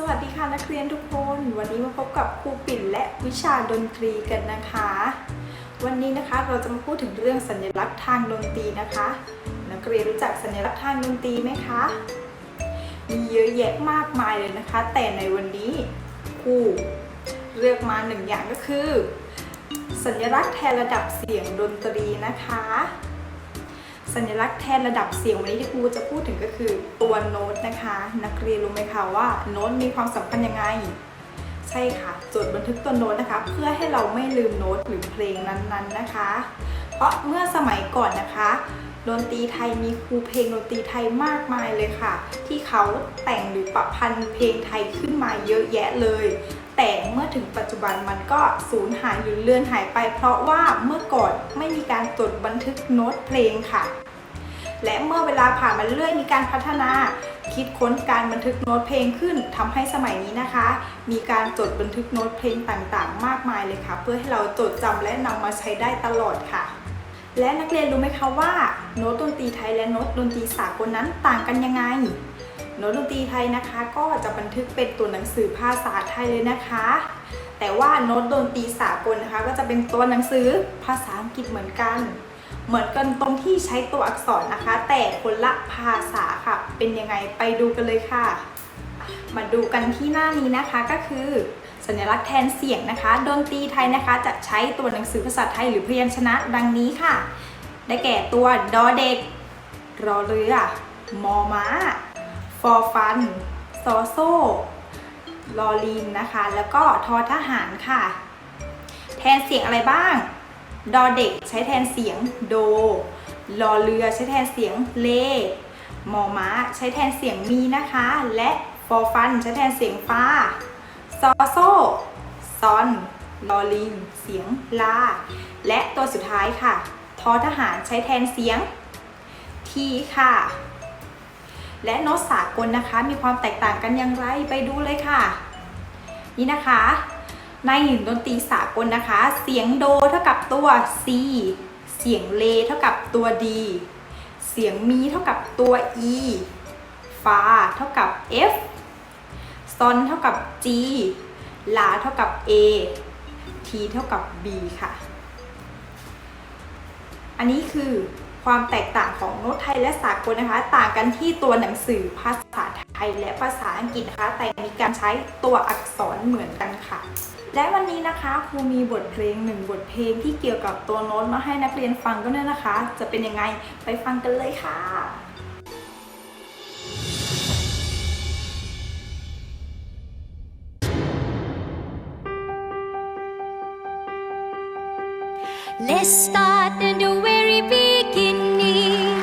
สวัสดีค่ะนักเรียนทุกคน วันนี้มาพบกับครูปิ่นและวิชาดนตรีกันนะคะ วันนี้นะคะเราจะมาพูดถึงเรื่องสัญลักษณ์ทางดนตรีนะคะ นักเรียนรู้จักสัญลักษณ์ทางดนตรีไหมคะมีเยอะแยะมากมายเลยนะคะ แต่ในวันนี้ครูเลือกมาหนึ่งอย่างก็คือ สัญลักษณ์แทนระดับเสียงดนตรีนะคะ สัญลักษณ์แทนระดับเสียงวันนี้ที่ครูจะพูดถึงก็คือตัวโน้ตนะคะ นักเรียนรู้ไหมคะว่าโน้ตมีความสำคัญยังไง ใช่ค่ะ จดบันทึกตัวโน้ตนะคะ เพื่อให้เราไม่ลืมโน้ตหรือเพลงนั้นๆนะคะ เพราะเมื่อสมัยก่อนนะคะ ดนตรีไทยมีครูเพลงดนตรีไทยมากมายเลยค่ะ ที่เขาแต่งหรือประพันธ์เพลงไทยขึ้นมาเยอะแยะเลย แต่เมื่อถึงปัจจุบันมันก็สูญหายหรือเลือนหายไป เพราะว่าเมื่อก่อนไม่มีการจดบันทึกโน้ตเพลงค่ะ และเมื่อเวลาผ่านมาเรื่อยมีการพัฒนาคิดค้นการบันทึกโน้ตเพลงขึ้นทำให้สมัยนี้นะคะ มีการจดบันทึกโน้ตเพลงต่างๆ มากมายเลยค่ะ เพื่อให้เราจดจำและนำมาใช้ได้ตลอดค่ะ และนักเรียนรู้ไหมคะว่าโน้ตดนตรีไทยและโน้ตดนตรีสากลนั้นต่างกันยังไง โน้ตดนตรีไทยนะคะ ก็จะบันทึกเป็นตัวหนังสือภาษาไทยเลยนะคะ แต่ว่าโน้ตดนตรีสากลนะคะ ก็จะเป็นตัวหนังสือภาษาอังกฤษเหมือนกัน เหมือนกันตรงที่ใช้ตัวอักษรนะคะ แต่คนละภาษาค่ะ เป็นยังไงไปดูกันเลยค่ะ มาดูกันที่หน้านี้นะคะก็คือ สัญลักษณ์แทนเสียงนะคะ ดนตรีไทยนะคะจะใช้ตัวหนังสือภาษาไทยหรือพยัญชนะดังนี้ค่ะ ได้แก่ตัวดอเด็ก รอเรือ มอม้า ฟอฟัน ซอโซ่ลอลินนะคะ แล้วก็ทอทหารค่ะ แทนเสียงอะไรบ้าง ดอเด็กใช้แทนเสียงโด ลอเรือใช้แทนเสียงเลมอม้าใช้แทนเสียงมีนะคะ และฟอฟันใช้แทนเสียงฟ้า ซอโซซอนลอลิง เสียงลา และตัวสุดท้ายค่ะ ทอทหารใช้แทนเสียง ทีค่ะ และโน้ตสากลนะคะ มีความแตกต่างกันอย่างไรไปดูเลยค่ะ นี่นะคะ ในดนตรีสากลนะคะ เสียงโดเท่ากับตัว C เสียงเลเท่ากับตัว D เสียงมีเท่ากับตัว E ฟาเท่ากับ F ซอนเท่ากับ G ลาเท่ากับ A T เท่ากับ B ค่ะ อันนี้คือความแตกต่างของโน้ตไทยและสากลนะคะ ต่างกันที่ตัวหนังสือภาษาไทยและภาษาอังกฤษนะคะ แต่มีการใช้ตัวอักษรเหมือนกันค่ะ และวันนี้นะคะครูมีบทเพลงหนึ่งบทเพลงที่เกี่ยวกับตัวโน้ตมาให้นักเรียนฟังกันด้วยนะคะ จะเป็นยังไงไปฟังกันเลยค่ะ Let's start at the very beginning.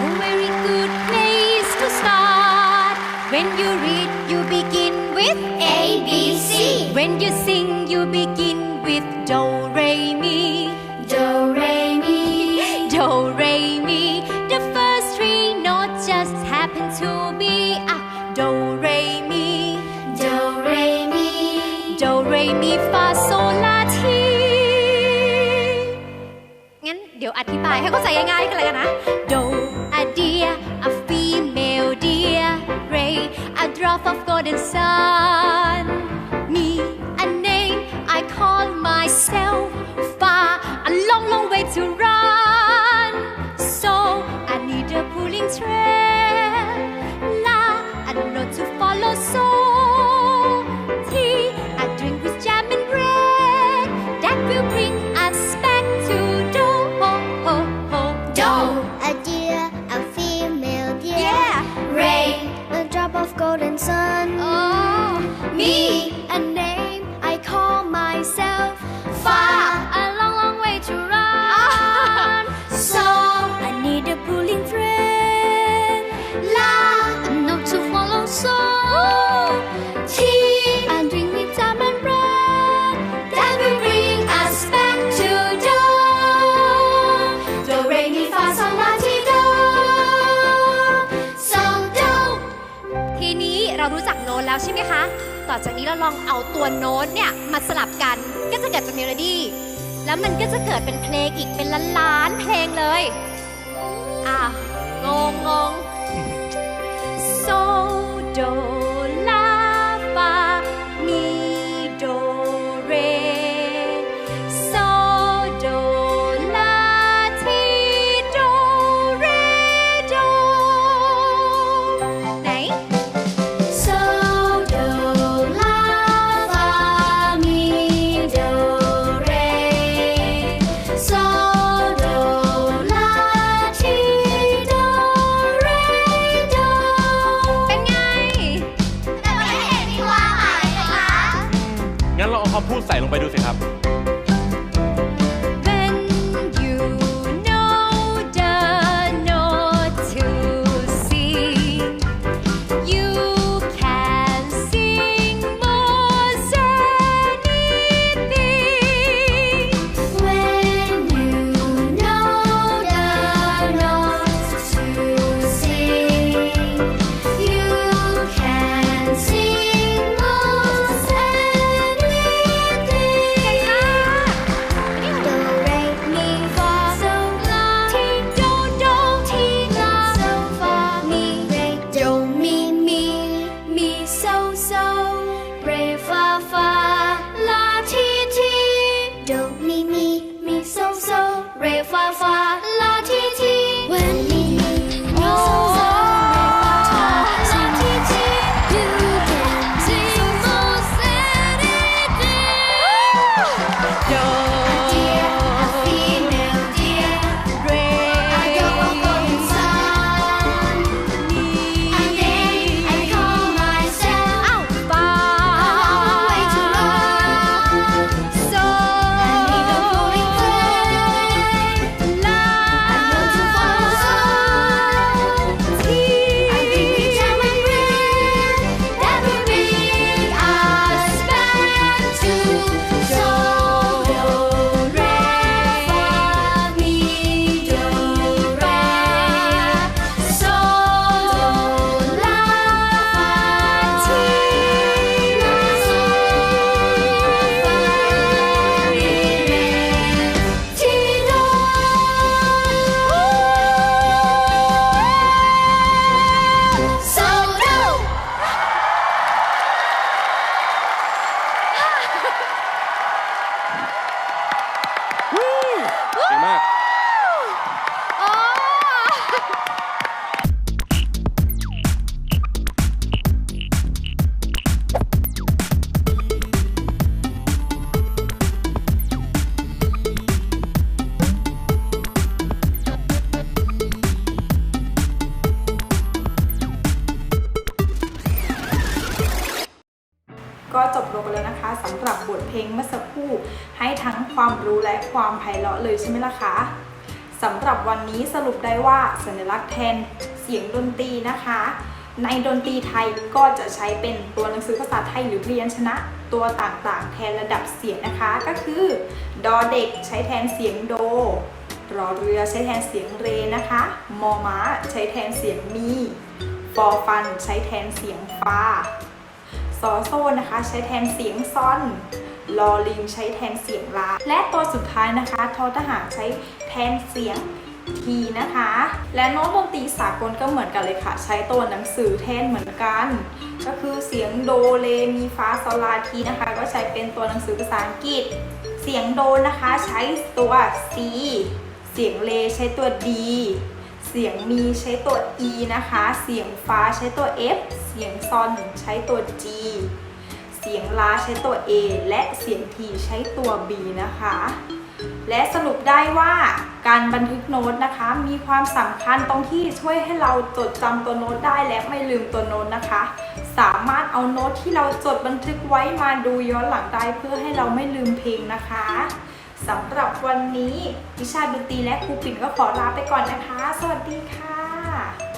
A very good place to start. When you read, you begin with A, B, C. When you sing, you begin with Do, Re, Mi. Do, Re, Mi. Do, Re, Mi. The first three notes just happen to be ah, Do, Re, Mi. Do, Re, Mi. Do, Re, Mi, Fa, Sol, La, อธิบายให้เข้าใจง่ายๆกันเลยกันนะ Do a deer a female deer Ray a drop of golden sun นี้เรารู้จักโน้ตแล้วใช่ไหมคะ ต่อจากนี้เราลองเอาตัวโน้ตเนี่ยมาสลับกันก็จะเกิดเป็นเมโลดี้ แล้วมันก็จะเกิดเป็นเพลงอีกเป็นล้านๆเพลงเลย อะงงงงโซ ก็จบลงไปแล้วนะคะสำหรับบทเพลงเมื่อสักครู่ให้ทั้งความรู้และความไพเราะเลยใช่ไหมล่ะคะสำหรับวันนี้สรุปได้ว่าสัญลักษณ์แทนเสียงดนตรีนะคะ ในดนตรีไทยก็จะใช้เป็นตัวหนังสือภาษาไทยหรือพยัญชนะตัวต่างๆ แทนระดับเสียงนะคะ ก็คือ ดอเด็กใช้แทนเสียงโดรอเรือใช้แทนเสียงเรนะคะ มอม้าใช้แทนเสียงมีฟอฟันใช้แทนเสียงฟา ซอโซนะคะ ใช้แทนเสียงซอนลอลิงใช้แทนเสียงลา และตัวสุดท้ายนะคะทอทหารใช้แทนเสียงทีนะคะ และโน้ตดนตรีสากลก็เหมือนกันเลยค่ะ ใช้ตัวหนังสือแทนเหมือนกัน ก็คือเสียงโดเลมีฟาโซลาทีนะคะ ก็ใช้เป็นตัวหนังสือภาษาอังกฤษ เสียงโดนะคะใช้ตัว C เสียงเลใช้ตัว D เสียงมีใช้ตัว E นะคะ เสียงฟ้าใช้ตัว F เสียงซอนใช้ตัว G เสียงลาใช้ตัว A และเสียง T ใช้ตัว B นะคะ และสรุปได้ว่าการบันทึกโน้ตนะคะ มีความสำคัญตรงที่ช่วยให้เราจดจำตัวโน้ตได้และไม่ลืมตัวโน้ตนะคะ สามารถเอาโน้ตที่เราจดบันทึกไว้มาดูย้อนหลังได้เพื่อให้เราไม่ลืมเพลงนะคะ สำหรับวันนี้วิชาดนตรีและครูปิ่นก็ขอลาไปก่อนนะคะ สวัสดีค่ะ